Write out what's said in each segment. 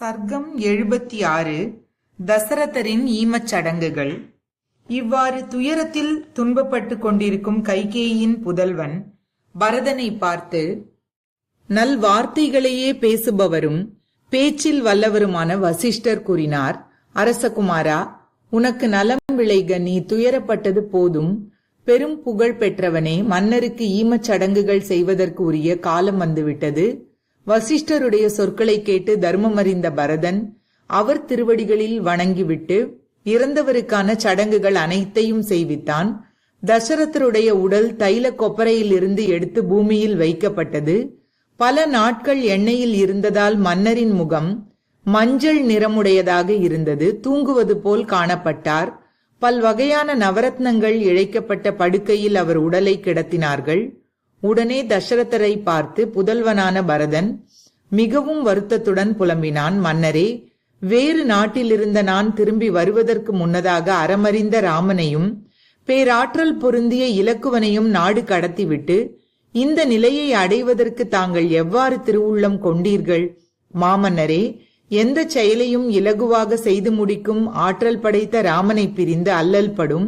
சர்க்கம் எழுபத்தி ஆறு தசரதரின் ஈமச் சடங்குகள் இவ்வாறு துயரத்தில் துன்பப்பட்டு கொண்டிருக்கும் கைகேயின் புதல்வன் பரதனை பார்த்து நல் வார்த்தைகளையே பேசுபவரும் பேச்சில் வல்லவருமான வசிஷ்டர் கூறினார் அரசகுமாரா உனக்கு நலம் விளைக நீ துயரப்பட்டது போதும். பெரும் புகழ் பெற்றவனே மன்னருக்கு ஈமச் சடங்குகள் செய்வதற்கு உரிய காலம் வந்துவிட்டது. வசிஷ்டருடைய சொற்களை கேட்டு தர்மமறிந்த பரதன் அவர் திருவடிகளில் வணங்கிவிட்டு இறந்தவருக்கான சடங்குகள் அனைத்தையும் செய்வித்தான். தசரதருடைய உடல் தைல கொப்பரையில் இருந்து எடுத்து பூமியில் வைக்கப்பட்டது. பல நாட்கள் எண்ணெயில் இருந்ததால் மன்னரின் முகம் மஞ்சள் நிறமுடையதாக இருந்தது. தூங்குவது போல் காணப்பட்டார். பல்வகையான நவரத்னங்கள் இழைக்கப்பட்ட படுக்கையில் அவர் உடலை கிடத்தினார்கள். உடனே தசரதரை பார்த்து புதல்வனான பரதன் மிகவும் வருத்தத்துடன் புலம்பினான் மன்னரே வேறு நாட்டிலிருந்த நான் திரும்பி வருவதற்கு முன்னதாக அறமறிந்த ராமனையும் பேராற்றல் பொருந்திய இலக்குவனையும் நாடு கடத்திவிட்டு இந்த நிலையை அடைவதற்கு தாங்கள் எவ்வாறு திருவுள்ளம் கொண்டீர்கள்? மாமன்னரே எந்த செயலையும் இலகுவாக செய்து முடிக்கும் ஆற்றல் படைத்த ராமனை பிரிந்து அல்லல்படும்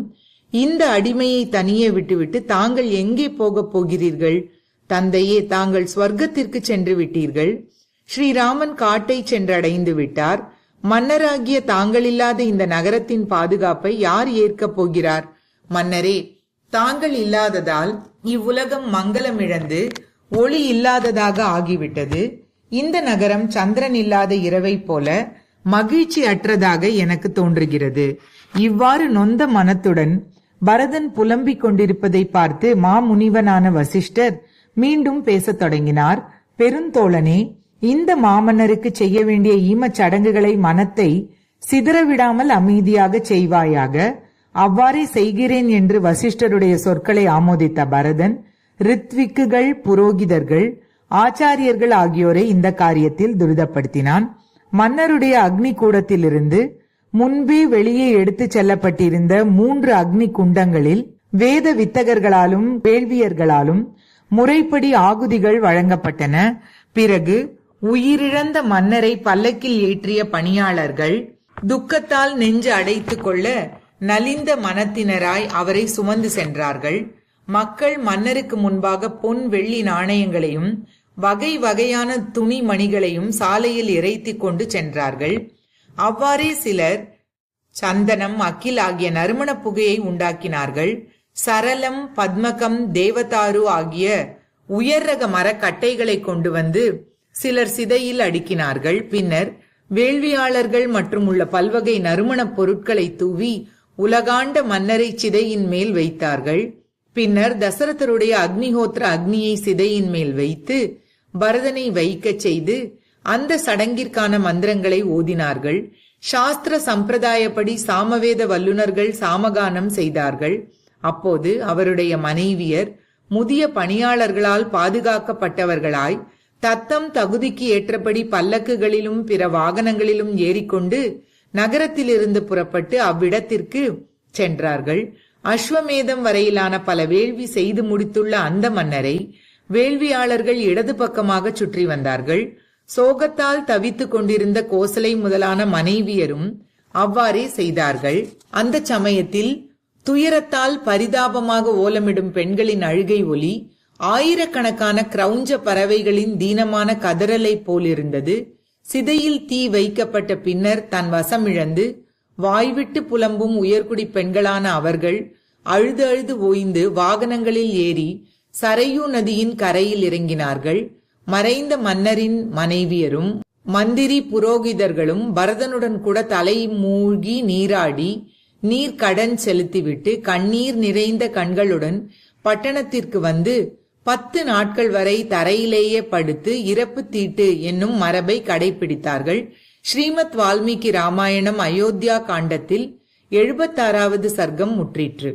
இந்த அடிமையை தனியே விட்டுவிட்டு தாங்கள் எங்கே போகப் போகிறீர்கள்? தந்தையே தாங்கள் ஸ்வர்க்கத்திற்கு சென்று விட்டீர்கள். ஸ்ரீராமன் காட்டை சென்றடைந்து விட்டார். மன்னராகிய தாங்கள் இல்லாத இந்த நகரத்தின் பாதுகாப்பை யார் ஏற்கப் போகிறார்? மன்னரே தாங்கள் இல்லாததால் இவ்வுலகம் மங்களமிழந்து ஒளி இல்லாததாக ஆகிவிட்டது. இந்த நகரம் சந்திரன் இல்லாத இரவை போல மகிழ்ச்சி அற்றதாக எனக்கு தோன்றுகிறது. இவ்வாறு நொந்த மனத்துடன் பரதன் புலம்பிக் கொண்டிருப்பதை பார்த்து மாமுனிவனான வசிஷ்டர் மீண்டும் பேசத் தொடங்கினார். பெருந்தோழனே இந்த மாமன்னருக்கு செய்ய வேண்டிய ஈமச் சடங்குகளை மனத்தை சிதறவிடாமல் அமைதியாக செய்வாயாக. அவ்வாறே செய்கிறேன் என்று வசிஷ்டருடைய சொற்களை ஆமோதித்த பரதன் ரித்விக்குகள் புரோகிதர்கள் ஆச்சாரியர்கள் ஆகியோரை இந்த காரியத்தில் துரிதப்படுத்தினான். மன்னருடைய அக்னி கூடத்திலிருந்து முன்பே வெளியே எடுத்துச் செல்லப்பட்டிருந்த மூன்று அக்னி குண்டங்களில் வேத வித்தகர்களாலும் வேள்வியர்களாலும் முறைப்படி ஆகுதிகள் வழங்கப்பட்டன. பிறகு உயிரிழந்த மன்னரை பல்லக்கில் ஏற்றிய பணியாளர்கள் துக்கத்தால் நெஞ்சு அடைத்துக் கொள்ள நலிந்த மனத்தினராய் அவரை சுமந்து சென்றார்கள். மக்கள் மன்னருக்கு முன்பாக பொன் வெள்ளி நாணயங்களையும் வகை வகையான துணி மணிகளையும் சாலையில் இறைத்திக் கொண்டு சென்றார்கள். அவ்வாறே சிலர் சந்தனம் அக்கில் ஆகிய நறுமண புகையை உண்டாக்கினார்கள். சரளம் பத்மகம் தேவதாரு ஆகிய உயர் ரக மரக்கட்டைகளை கொண்டு வந்து சிலர் சிதையில் அடுக்கினார்கள். பின்னர் வேள்வியாளர்கள் மற்றும் உள்ள பல்வகை நறுமணப் பொருட்களை தூவி உலகாண்ட மன்னரை சிதையின் மேல் வைத்தார்கள். பின்னர் தசரதருடைய அக்னிஹோத்திர அக்னியை சிதையின் மேல் வைத்து பரதனை வைக்கச் செய்து அந்த சடங்கிற்கான மந்திரங்களை ஓதினார்கள். சாஸ்திர சம்பிரதாயப்படி சாமவேத வல்லுனர்கள் சாமகானம் செய்தார்கள். அப்போது அவருடைய மனைவியர் முதிய பணியாளர்களால் பாதுகாக்கப்பட்டவர்களாய் தத்தம் தகுதிக்கு ஏற்றபடி பல்லக்குகளிலும் பிற வாகனங்களிலும் ஏறிக்கொண்டு நகரத்திலிருந்து புறப்பட்டு அவ்விடத்திற்கு சென்றார்கள். அஸ்வமேதம் வரையிலான பல வேள்வி செய்து முடித்துள்ள அந்த மன்னரை வேள்வியாளர்கள் இடது பக்கமாக சுற்றி வந்தார்கள். சோகத்தால் தவித்துக் கொண்டிருந்த கோசலை முதலான மனைவியரும் அவ்வாறே செய்தார்கள். அந்த சமயத்தில் துயரத்தால் பரிதாபமாக ஓலமிடும் பெண்களின் அழுகை ஒலி ஆயிரக்கணக்கான கிரௌஞ்ச பறவைகளின் தீனமான கதறலை போலிருந்தது. சிதையில் தீ வைக்கப்பட்ட பின்னர் தன் வசமிழந்து வாய்விட்டு புலம்பும் உயர்குடி பெண்களான அவர்கள் அழுது அழுது ஓய்ந்து வாகனங்களில் ஏறி சரையூ நதியின் கரையில் இறங்கினார்கள். மறைந்த மன்னரின் மனைவியரும் மந்திரி புரோகிதர்களும் பரதனுடன் கூட தலை மூழ்கி நீராடி நீர் கடன் செலுத்திவிட்டு கண்ணீர் நிறைந்த கண்களுடன் பட்டணத்திற்கு வந்து பத்து நாட்கள் வரை தரையிலேயே படுத்து இறப்பு தீட்டு என்னும் மரபை கடைபிடித்தார்கள் ஸ்ரீமத் வால்மீகி ராமாயணம் அயோத்தியா காண்டத்தில் எழுபத்தாறாவது சர்க்கம் முற்றிற்று.